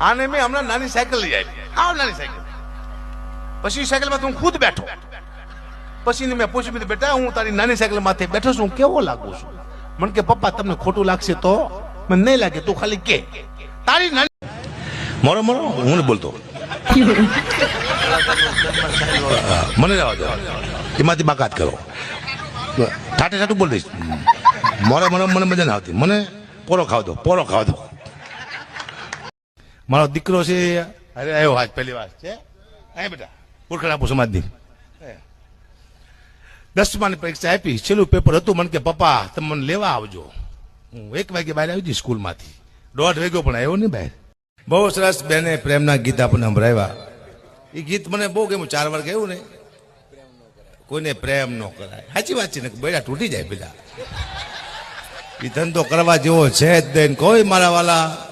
આને મેં હમણાં નાની સાયકલ લઈ આવી આવ નાની સાયકલ. પછી સાયકલમાં હું ખુદ બેઠો. પછી મેં પૂછ્યું કીધું, બેટા હું તારી નાની સાયકલ માથે બેઠો છું કેવો લાગુ છું? મને કે પપ્પા તમને ખોટું લાગશે તો? મને નહીં લાગે તું ખાલી કે. તારી નાની મરો મરો હું બોલતો. મને જવા દો એમાંથી બાકાત કરો. ઠાઠે ઠાઠું બોલ દઈશ. મોરે મને મને મજા ના આવતી. મને પોરો ખાવ દો પોરો ખાવ દો. મારો દીકરો છે. અરે આવ્યો આજ પહેલી વાર છે. અહીં બેટા આપું સમાજની દસમાની પરીક્ષા આપી છેલ્લું પેપર હતું મને કે પપ્પા તમે મને લેવા આવજો. હું એક વાગે બહાર આવી હતી સ્કૂલમાંથી. દોઢ વાગ્યો પણ આવ્યો નહીં બહાર. બહુ સરસ બેને પ્રેમના ગીત આપણને સંભળાવ્યા. એ ગીત મને બહુ ગમ્યું. ચાર વાર ગયું ને. કોઈને પ્રેમ ન કરાય. સાચી વાત છે ને બેડા તૂટી જાય પેલા. એ ધંધો કરવા જેવો છે જ નહીં. કોઈ મારા વાલા